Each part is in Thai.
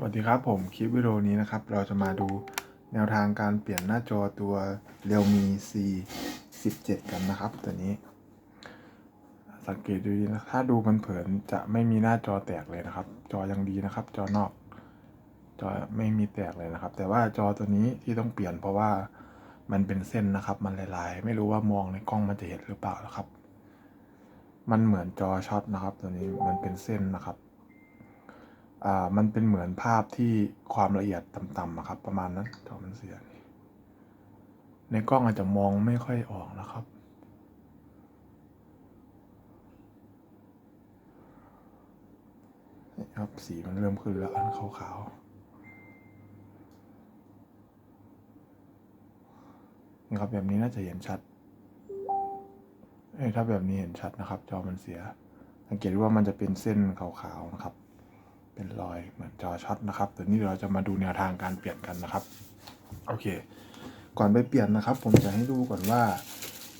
สวัสดีครับผมคลิปวิดีโอนี้นะครับ เราจะมาดูแนวทางการเปลี่ยนหน้าจอตัว Realme C 17 กันนะครับ ตัวนี้ สังเกตดูดีนะถ้าดูมันเผินจะไม่มีหน้าจอแตกเลยนะครับ จอยังดีนะครับ จอนอก จอไม่มีแตกเลยนะครับ แต่ว่าจอตัวนี้ที่ต้องเปลี่ยนเพราะว่ามันเป็นเส้นนะครับ มันลายๆ ไม่รู้ว่ามองในกล้องมันจะเห็นหรือเปล่านะครับ มันเหมือนจอช็อตนะครับ ตัวนี้มันเป็นเส้นนะครับ อ่ามันเป็นเหมือนภาพที่ความละเอียดต่ำๆอะครับ ประมาณนั้นจอมันเสียในกล้องอาจจะมองไม่ค่อยออกนะครับ นี่ครับสีมันเริ่มขึ้นแล้วอันขาวๆนี่ครับแบบนี้น่าจะเห็นชัดเอ้ถ้าแบบนี้เห็นชัดนะครับ จอมันเสีย สังเกตว่ามันจะเป็นเส้นขาวๆนะครับ เป็นรอยเหมือนจอช็อตนะครับตัวนี้เราจะมาดูแนวทางการเปลี่ยนกันนะครับ โอเค ก่อนไปเปลี่ยนนะครับ ผมจะให้ดูก่อนว่า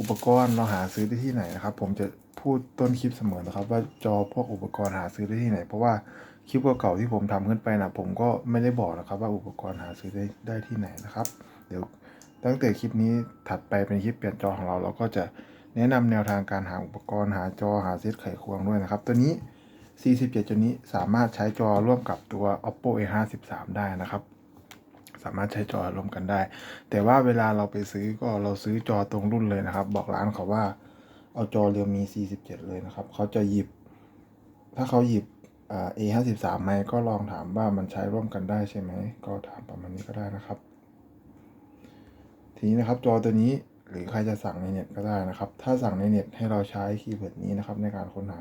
อุปกรณ์เราหาซื้อได้ที่ไหนนะครับ ผมจะพูดต้นคลิปเสมอนะครับ ว่าจอพวกอุปกรณ์หาซื้อได้ที่ไหน เพราะว่าคลิปเก่าๆที่ผมทำขึ้นไปนะผมก็ไม่ได้บอกนะครับ ว่าอุปกรณ์หาซื้อได้ได้ที่ไหนนะครับ เดี๋ยวตั้งแต่คลิปนี้ถัดไปเป็นคลิปเปลี่ยนจอของเราเราก็จะแนะนำแนวทางการหาอุปกรณ์หาจอหาเซตไขควงด้วยนะครับ ตัวนี้ 47 ตัวนี้สามารถใช้จอร่วมกับตัว oppo a 5 3ได้นะครับ สามารถใช้จอร่วมกันได้ แต่ว่าเวลาเราไปซื้อก็เราซื้อจอตรงรุ่นเลยนะครับ บอกร้านเขาว่า เอาจอเรียวมี 47 เลยนะครับ เขาจะหยิบ ถ้าเขาหยิบอ่า a 5 3ไหมก็ลองถามว่ามันใช้ร่วมกันได้ใช่ไหม ก็ถามประมาณนี้ก็ได้นะครับ ทีนี้นะครับจอตัวนี้หรือใครจะสั่งในเน็ตก็ได้นะครับ ถ้าสั่งในเน็ตให้เราใช้คีย์เวิร์ดนี้นะครับในการค้นหา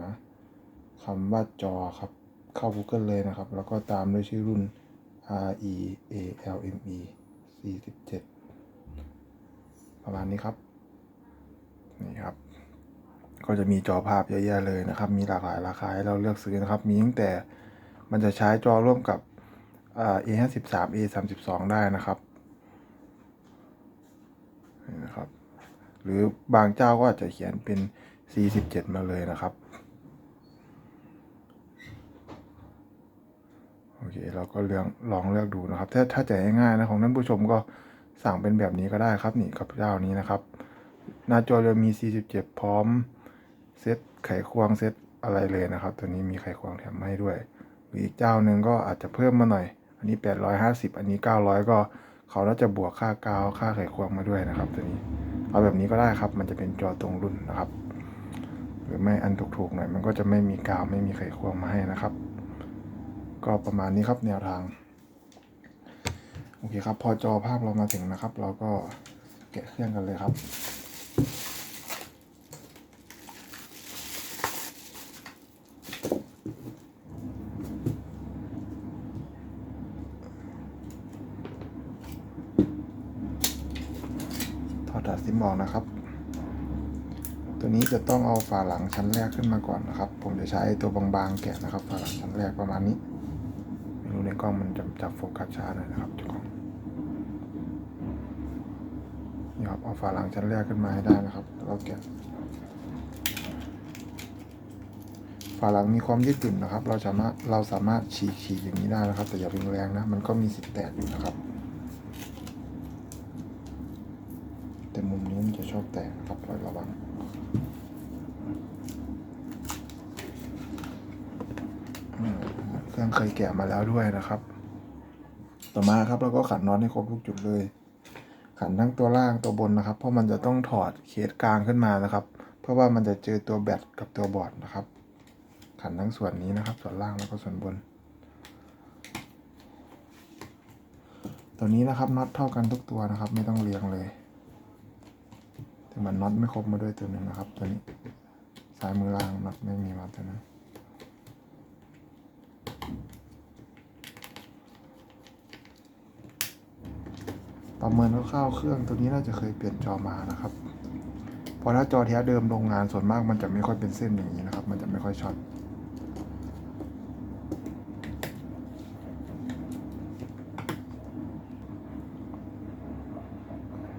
คำว่าจอครับ เข้า Google เลยนะครับ แล้วก็ตามด้วยชื่อรุ่น R E A L M E 47 ประมาณนี้ครับ นี่ครับ ก็จะมีจอภาพเยอะแยะเลยนะครับ มีหลากหลายราคาให้เราเลือกซื้อนะครับ มีตั้งแต่มันจะใช้จอร่วมกับ A 5 3 A 3 2ได้นะครับนี่นะครับ หรือบางเจ้าก็อาจจะเขียนเป็น C17 มาเลยนะครับ โอ เคเราก็เลือกลองเลือกดูนะครับ ถ้าถ้าจง่ายๆนะของท่านผู้ชมก็สั่งเป็นแบบนี้ก็ได้ครับนี่กับเจ้านี้นะครับ หน้าจอเรือมี 47 พร้อมเซตไขควงเซตอะไรเลยนะครับ ตัวนี้มีไขควงแถมมาให้ด้วยหรืออีกเจ้าหนึ่งก็อาจจะเพิ่มมาหน่อย อันนี้ 850 อันนี้ 900 ก็เขาน่าจะบวกค่ากาวค่าไขควงมาด้วยนะครับตัวนี้เอาแบบนี้ก็ได้ครับ มันจะเป็นจอตรงรุ่นนะครับ หรือไม่อันถูกๆหน่อยมันก็จะไม่มีกาวไม่มีไขควงมาให้นะครับ ก็ประมาณนี้ครับแนวทาง โอเคครับ พอจอภาพเรามาถึงนะครับ เราก็แกะเครื่องกันเลยครับถอดดัดซิมออกนะครับ ตัวนี้จะต้องเอาฝาหลังชั้นแรกขึ้นมาก่อนนะครับ ผมจะใช้ตัวบางๆแกะนะครับ ฝาหลังชั้นแรกประมาณนี้ กล้องมันจะจับโฟกัสช้าหน่อยนะครับเจ้าของนี่ครับเอาฝาหลังชั้นแรกขึ้นมาให้ได้นะครับแล้วก็แกะฝาหลังมีความยืดหยุ่นนะครับ เราสามารถเราสามารถฉีกฉีกอย่างนี้ได้นะครับ แต่อย่าเป็นแรงนะ มันก็มีสิทธิ์แตกอยู่นะครับ แต่มุมนี้มันจะชอบแตกนะครับคอยระวัง อืม เคยแกะมาแล้วด้วยนะครับ ต่อมาครับเราก็ขันน็อตให้ครบทุกจุดเลย ขันทั้งตัวล่างตัวบนนะครับ เพราะมันจะต้องถอดเคสกลางขึ้นมานะครับ เพราะว่ามันจะเจอตัวแบตกับตัวบอร์ดนะครับ ขันทั้งส่วนนี้นะครับ ส่วนล่างแล้วก็ส่วนบน ตัวนี้นะครับน็อตเท่ากันทุกตัวนะครับ ไม่ต้องเรียงเลยแต่มันน็อตไม่ครบมาด้วยตัวหนึ่งนะครับ ตัวนี้ซ้ายมือล่างน็อตไม่มีมาตัวนั้น ประเมินคร่าวๆเครื่องตัวนี้น่าจะเคยเปลี่ยนจอมานะครับเพราะถ้าจอแท้เดิมโรงงานส่วนมากมันจะไม่ค่อยเป็นเส้นอย่างนี้นะครับ มันจะไม่ค่อยช็อต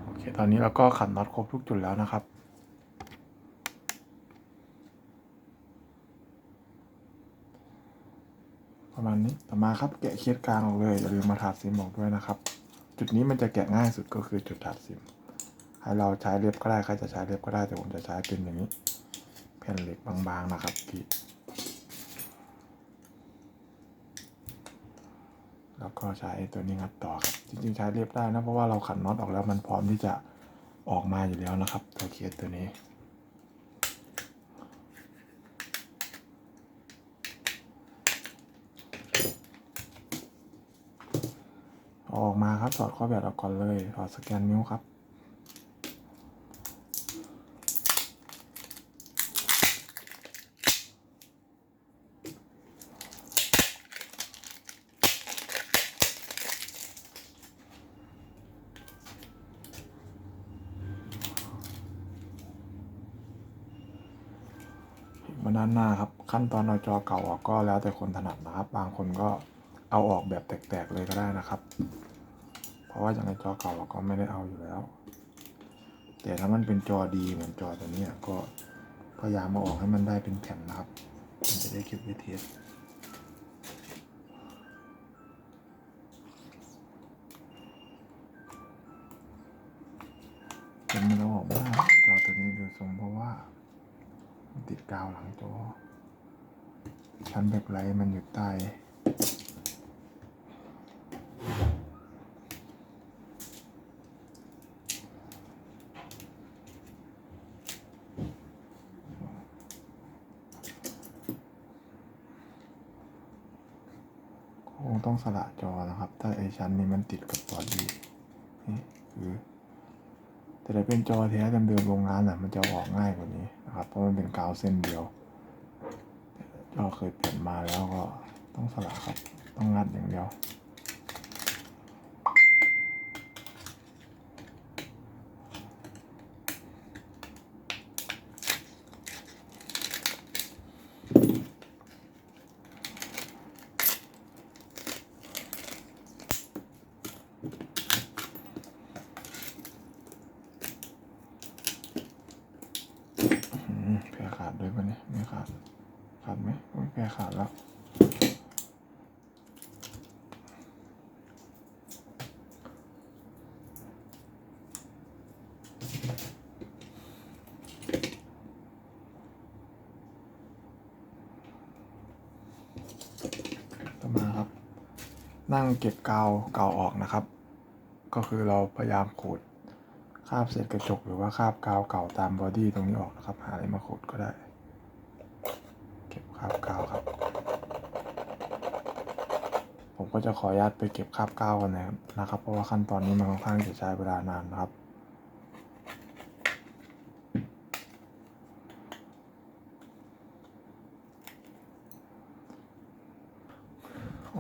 โอเคตอนนี้เราก็ขันน็อตครบทุกจุดแล้วนะครับประมาณณนี้ ต่อมาครับแกะเคสกลางออกเลย อย่าลืมมาถาดซิมออกด้วยนะครับ จุดนี้มันจะแกะง่ายสุดก็คือจุดถาดซิม ให้เราใช้เล็บก็ได้ใครจะใช้เล็บก็ได้แต่ผมจะใช้เป็นอย่างนี้ แผ่นเหล็กบางๆนะครับกีดแล้วก็ใช้ตัวนี้งัดต่อครับ จริงๆใช้เล็บได้นะ เพราะว่าเราขันน็อตออกแล้วมันพร้อมที่จะออกมาอยู่แล้วนะครับ ตัวเคสตัวนี้ เอาออก มาครับ ถอดข้อแบตออกก่อนเลย ถอดสแกนนิ้วครับ มาด้านหน้าครับ ขั้นตอนเอาจอเก่าออกก็แล้วแต่คนถนัดนะครับ บางคนก็เอาออกแบบแตก ๆ เลยก็ได้นะครับ ราะว่าอย่างในจอเก่าเราก็ไม่ได้เอาอยู่แล้ว แต่ถ้ามันเป็นจอดีเหมือนจอตัวนี้ก็พยายามมาออกให้มันได้เป็นแผ่นนะครับ มันจะได้เก็บไว้เทสเป็นมันเอาออกมากจอตัวนี้ดูทรงเพราะว่า ติดกาวหลังจอชั้นแบ็คไลท์มันอยู่ใต้ คงต้อง สละจอนะครับ ถ้าไอชั้นนี้มันติดกับบอดี้นี่คือแต่ถ้าเป็นจอแท้เดิมๆโรงงานอะมันจะออกง่ายกว่านี้นะครับ เพราะมันเป็นกาวเส้นเดียวจอเคยเปลี่ยนมาแล้วก็ต้องสละครับ ต้องงัดอย่างเดียว อืมแพรขาดด้วยปะเนี่ยไม่ขาด ขาดไหมโอ้ยแพรขาดแล้ว ต่อมาครับ นั่งเก็บกาวเก่าออกนะครับ ก็คือเราพยายามขูดคาบเศษกระจกหรือว่าคาบกาวเก่าตามบอดี้ตรงนี้ออกนะครับ หาอะไรมาขูดก็ได้ เก็บคาบกาวครับ ผมก็จะขออนุญาตไปเก็บคาบกาวกันนะครับเพราะว่าขั้นตอนนี้มันค่อนข้างจะใช้เวลานานนะครับ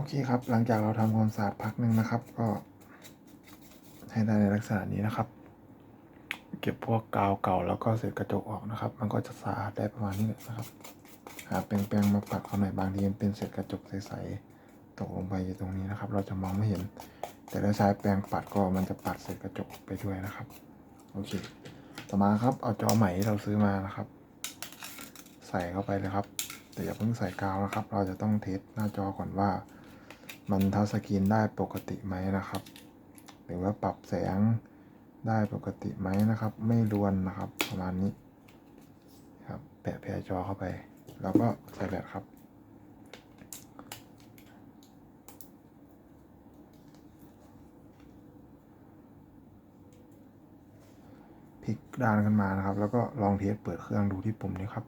เคครับ หลังจากเราทำความสะอาดพักหนึ่งนะครับ ก็ให้ได้ในลักษณะนี้นะครับ เก็บพวกกาวเก่าแล้วก็เศษกระจกออกนะครับ มันก็จะสะอาดได้ประมาณนี้เลยนะครับ หาแปรงๆมาปัดเขาหน่อยบางทีมันเป็นเศษกระจกใสๆตกลงไปอยู่ตรงนี้นะครับ เราจะมองไม่เห็น แต่ถ้าใช้แปรงปัดก็มันจะปัดเศษกระจกไปด้วยนะครับ โอเค ต่อมาครับ เอาจอใหม่ที่เราซื้อมานะครับ ใส่เข้าไปเลยครับแต่อย่าเพิ่งใส่กาวนะครับ เราจะต้องเทสหน้าจอก่อนว่า มันทัชสกรีนได้ปกติไหมนะครับ หรือว่าปรับแสงได้ปกติไหมนะครับ ไม่รวนนะครับประมาณนี้ครับแปะแผ่จอเข้าไป แล้วก็ใส่แบตครับพลิกด้านขึ้นมานะครับ แล้วก็ลองเทสเปิดเครื่องดูที่ปุ่มนี้ครับ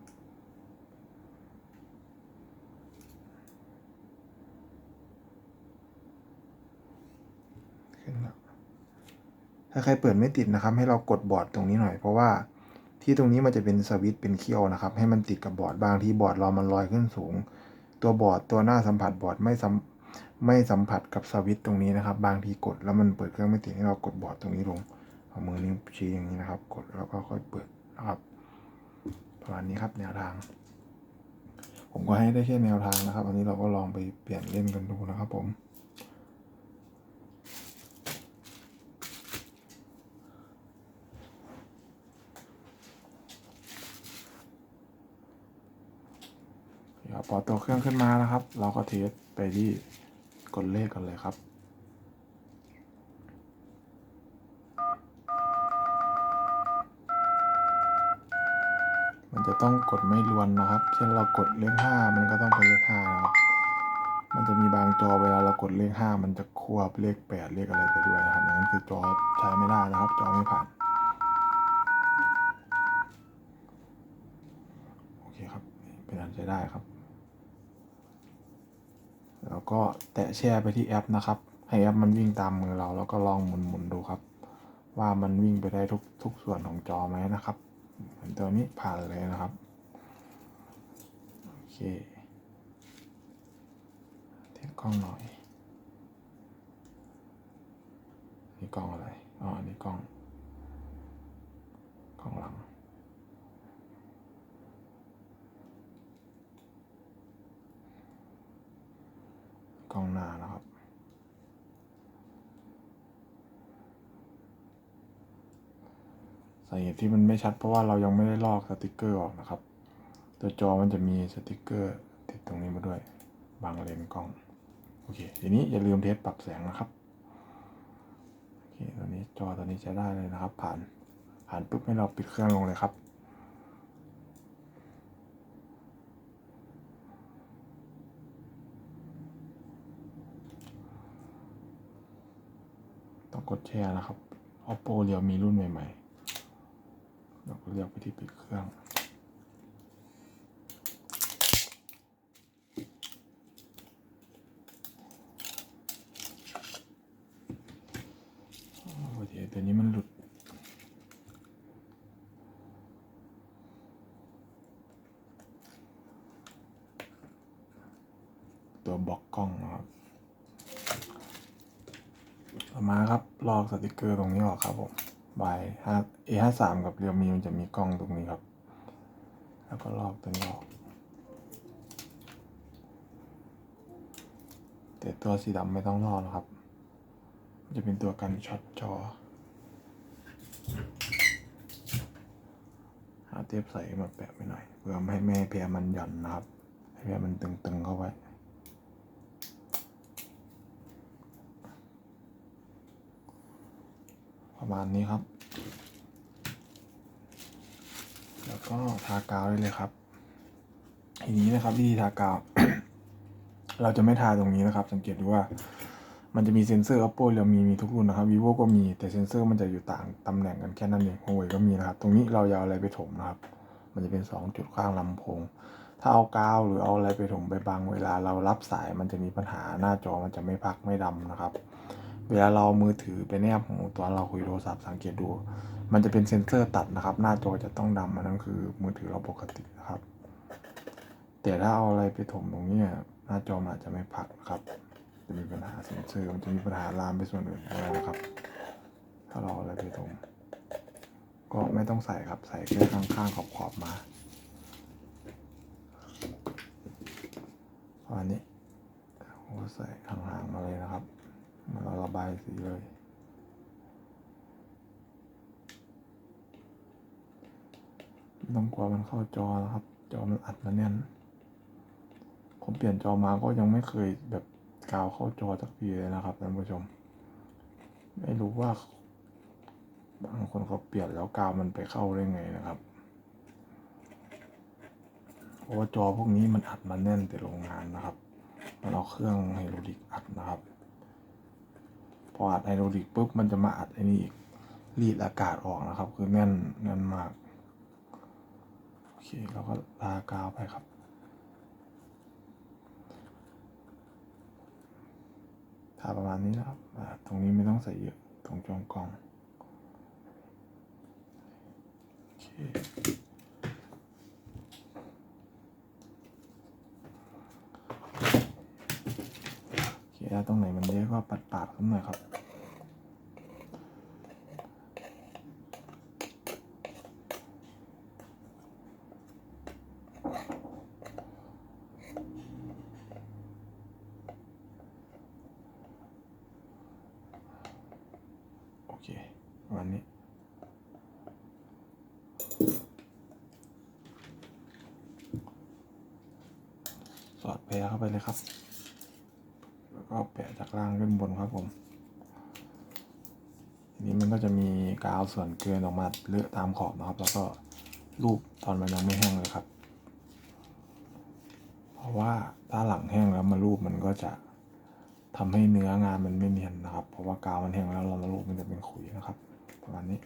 ขึ้นแล้ว ถ้าใครเปิดไม่ติดนะครับ ให้เรากดบอร์ดตรงนี้หน่อย เพราะว่าที่ตรงนี้มันจะเป็นสวิตช์เป็นเขี้ยวนะครับ ให้มันติดกับบอร์ดบางที่บอร์ดเรามันลอยขึ้นสูง ตัวบอร์ดตัวหน้าสัมผัสบอร์ดไม่สัมไม่สัมผัสกับสวิตช์ตรงนี้นะครับ บางทีกดแล้วมันเปิดเครื่องไม่ติดให้เรากดบอร์ดตรงนี้ลงเอามือนิ้วชี้อย่างนี้นะครับ กดแล้วก็ค่อยเปิดนะครับประมาณนี้ครับแนวทาง ผมก็ให้ได้แค่แนวทางนะครับ อันนี้เราก็ลองไปเปลี่ยนเล่นกันดูนะครับผม พอตัวเครื่องขึ้นมานะครับ เราก็เทสไปที่กดเลขกันเลยครับ มันจะต้องกดไม่รวนนะครับ เช่นเรากดเลขห้ามันก็ต้องเป็นเลขห้านะครับ มันจะมีบางจอเวลาเรากดเลขห้ามันจะควบเลขแปดเลขอะไรไปด้วยนะครับอย่างนั้นคือจอใช้ไม่ได้นะครับ จอไม่ผ่านโอเคครับเป็นอันใช้ได้ครับ แล้วก็แตะแช่ไปที่แอปนะครับ ให้แอปมันวิ่งตามมือเรา แล้วก็ลองหมุนๆดูครับ ว่ามันวิ่งไปได้ทุกทุกส่วนของจอไหมนะครับเหมือนตัวนี้ผ่านเลยนะครับโอเคเทียบกล้องหน่อยนี่กล้องอะไรอ๋อนนี้กล้องกล้องหลัง กล้องหน้านะครับ สาเหตุที่มันไม่ชัดเพราะว่าเรายังไม่ได้ลอกสติกเกอร์ออกนะครับ ตัวจอมันจะมีสติกเกอร์ติดตรงนี้มาด้วย บางเลนกล้อง โอเค ทีนี้อย่าลืมเทสปรับแสงนะครับ โอเค ตัวนี้จอตัวนี้ใช้ได้เลยนะครับ ผ่าน ผ่านปุ๊บให้เราปิดเครื่องลงเลยครับ กดแชร์นะครับ oppo เรียวมีรุ่นใหม่ๆเราก็เลือกไปที่ปิดเครื่องโอเคตัวนี้มันหลุดตัวบล็อกกล้องนะครับ ต่อมาครับ ลอกสติกเกอร์ตรงนี้ออกครับผมใบห้า A ห้าสามกับเรียวมีมันจะมีกล้องตรงนี้ครับ แล้วก็ลอกตัวนี้ออกแต่ตัวสีดำไม่ต้องลอกนะครับ จะเป็นตัวกันช็อตจอหาเทปใส่มาแปะไปหน่อยเพื่อไม่ให้แม่ให้แพรมันหย่อนนะครับให้แพรมันตึงๆเข้าไว้ ประ มาณนี้ครับ แล้วก็ทากาวได้เลยครับ ทีนี้นะครับวิธีทากาว เราจะไม่ทาตรงนี้นะครับ สังเกตดูว่า มันจะมีเซ็นเซอร์ oppo เรามีมีทุกรุ่นนะครับ vivo ก็มีแต่เซ็นเซอร์มันจะอยู่ต่างตำแหน่งกันแค่นั้นเอง huawei ก็มีนะครับ ตรงนี้เราอยาเอะไรไปถมนะครับ มันจะเป็นสองจุดข้างลำโพงถ้าเอากาวหรือเอาอะไรไปถมไปบังเวลาเรารับสายมันจะมีปัญหาหน้าจอมันจะไม่พักไม่ดำนะครับ เวลาเรามือถือไปแนบหูตอนเราคุยโทรศัพท์สังเกตดู มันจะเป็นเซ็นเซอร์ตัดนะครับ หน้าจอจะต้องดำอันนั้นคือมือถือเราปกตินะครับ แต่ถ้าเอาอะไรไปถมตรงนี้หน้าจอมันอาจจะไม่พักนะครับ จะมีปัญหาเซ็นเซอร์มันจะมีปัญหาลามไปส่วนอื่นได้นะครับ ถ้าเราเอาอะไรไปถมก็ไม่ต้องใส่ครับใส่แค่ข้างๆขอบๆมาประมาณนี้ก็ใส่ห่างๆมาเลยนะครับ เราระบายสีเลย ต้องกลัวมันเข้าจอนะครับ จอมันอัดมาแน่น ผมเปลี่ยนจอมาก็ยังไม่เคยแบบกาวเข้าจอสักทีเลยนะครับท่านผู้ชม ไม่รู้ว่าบางคนเขาเปลี่ยนแล้วกาวมันไปเข้าได้ไงนะครับเพราะว่าจอพวกนี้มันอัดมาแน่นแต่โรงงานนะครับ มันเอาเครื่องไฮโดรลิกอัดนะครับ พออัดไฮโดรลิกปุ๊บมันจะมาอัดไอ้นี่อีกรีดอากาศออกนะครับ คือแน่นแน่นมากโอเคเราก็ลากาวไปครับทาประมาณนี้นะครับตรงนี้ไม่ต้องใส่เยอะตรงจองกล่องโอเค โอเค แล้วตรงไหนมันเยอะก็ปัดปาดขึ้นหน่อยครับ โอเคประมาณนี้โแปะเข้าไปเลยครับ ก็แปะจากล่างขึ้นบนครับผมทีนี้มันก็จะมีกาวส่วนเกินออกมาเลอะตามขอบนะครับ แล้วก็รูปตอนมันยังไม่แห้งเลยครับ เพราะว่าถ้าหลังแห้งแล้วมารูปมันก็จะทำให้เนื้องานมันไม่เนียนนะครับ เพราะว่ากาวมันแห้งแล้วเรามารูปมันจะเป็นขุยนะครับประมาณนี้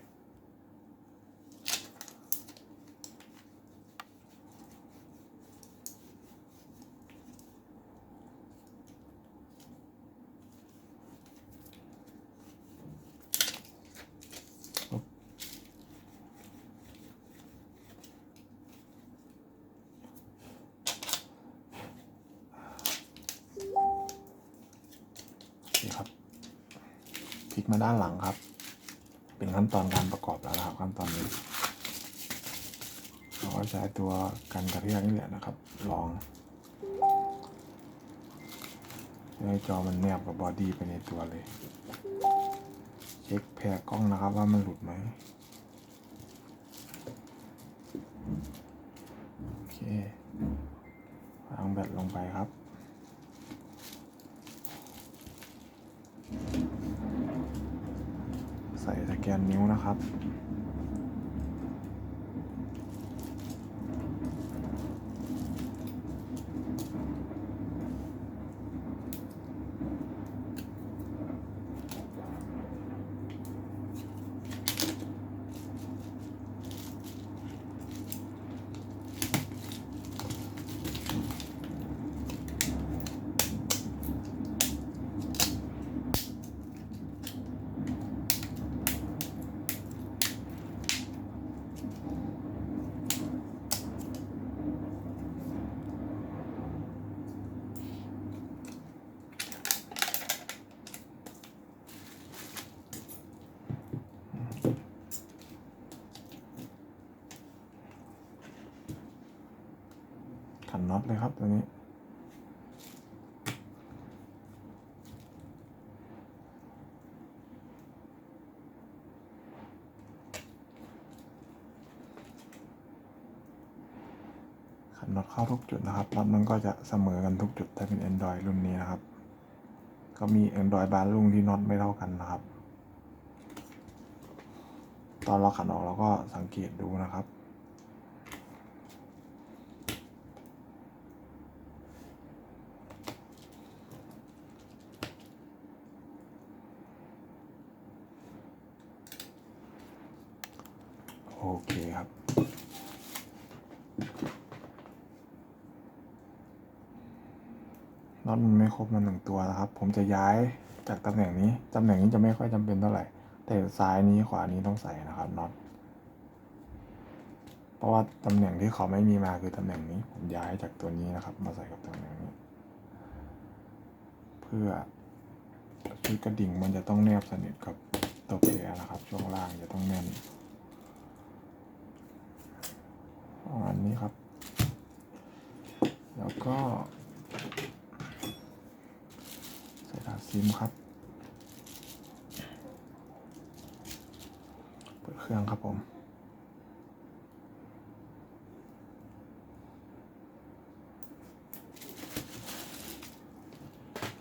โอเคครับพลิ กมาด้านหลังครับ เป็นขั้นตอนการประกอบแล้วนะครับขั้นตอนนี้เราก็ใช้ตัวกันกระเทือกนี่แหละนะครับลองให้จอมันแนบกับบอดี้ไปในตัวเลย เช็คแพรกล้องนะครับว่ามันหลุดไหมโอเควางแบตลงไปครับ ใส่สแกนนิ้วนะครับ ขั น็อตเลยครับตัวนี้ ขันน็อตเข้าทุกจุดนะครับน็อตมันก็จะเสมอกันทุกจุดถ้าเป็น Android รุ่นนี้นะครับ ก็มี Android บางรุ่นที่น็อตไม่เท่ากันนะครับ ตอนเราขันออกเราก็สังเกตดูนะครับ โอ เคครับ น็อตมันไม่ครบมาหนึ่งตัวนะครับ ผมจะย้ายจากตำแหน่งนี้ ตำแหน่งนี้จะไม่ค่อยจำเป็นเท่าไหร่ แต่ซ้ายนี้ขวานี้ต้องใส่นะครับน็อต เพราะว่าตำแหน่งที่เขาไม่มีมาคือตำแหน่งนี้ ผมย้ายจากตัวนี้นะครับ มาใส่กับตำแหน่งนี้ เพื่อชุดกระดิ่งมันจะต้องแนบสนิทกับตัวเพลนะครับ ช่วงล่างจะต้องแน่น ประมาณนี้ครับ แล้วก็ใส่ถาดซิมครับ เปิดเครื่องครับผม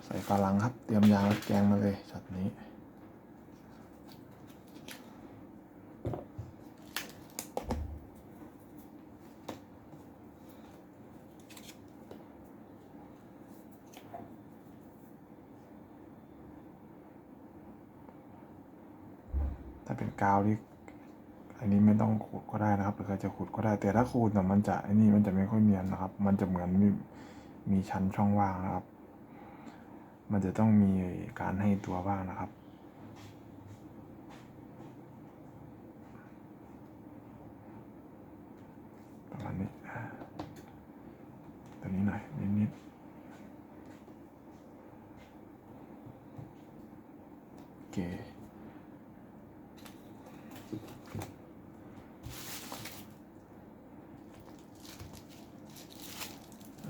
ใส่ฝาลังครับ เตรียมยางรัดแกงมาเลยช็อตนี้ ถ้าเป็นกาวที่อันนี้ไม่ต้องขูดก็ได้นะครับหรือใคร จะขูดก็ได้ แต่ถ้าขูดเนี่ยมันจะไอ้นี่มันจะไม่ค่อยเนียนนะครับ มันจะเหมือนมีมีชั้นช่องว่างนะครับ มันจะต้องมีการให้ตัวบ้างนะครับประมาณนี้อ่าตัวนี้หน่อยนิดๆโอเค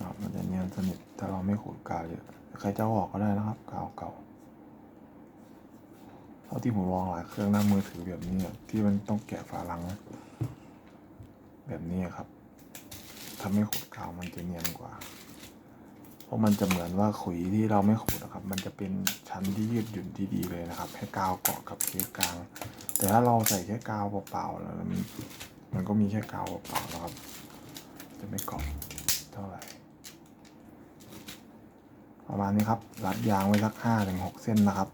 ครับมันจะเนียนสนิทถ้าเราไม่ขูดกาวเยอะใครจะอาออกก็ได้นะครับกาวเก่าเท่าที่ผมลองหลายเครื่องหน้ามือถือแบบนี้ที่มันต้องแกะฝาลัง แบบนี้ครับถ้าไม่ขูดกาวมันจะเนียนกว่า เพราะมันจะเหมือนว่าขุยที่เราไม่ขูดนะครับ มันจะเป็นชั้นที่ยืดหยุ่นที่ดีเลยนะครับ ให้กาวเกาะกับเคสกลาง แต่ถ้าเราใส่แค่กาวเปล่าๆแล้วมันมันก็มีแค่กาวเปล่าๆนะครับ จะไม่เกาะเท่าไหร่ ประมาณนี้ครับ รัดยางไว้สักห้าถึงหกเส้นนะครับ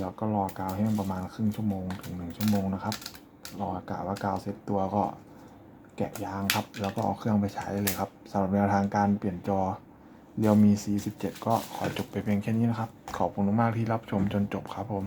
แล้วก็รอกาวแห้งประมาณครึ่งชั่วโมงถึงหนึ่งชั่วโมงนะครับ รอกะว่ากาวเซ็ตตัวก็แกะยางครับ แล้วก็เอาเครื่องไปใช้ได้เลยครับสำหรับแนวทางการเปลี่ยนจอเรียวมี C17 ก็ขอจบไปเพียงแค่นี้นะครับ ขอบคุณมากที่รับชมจนจบครับผม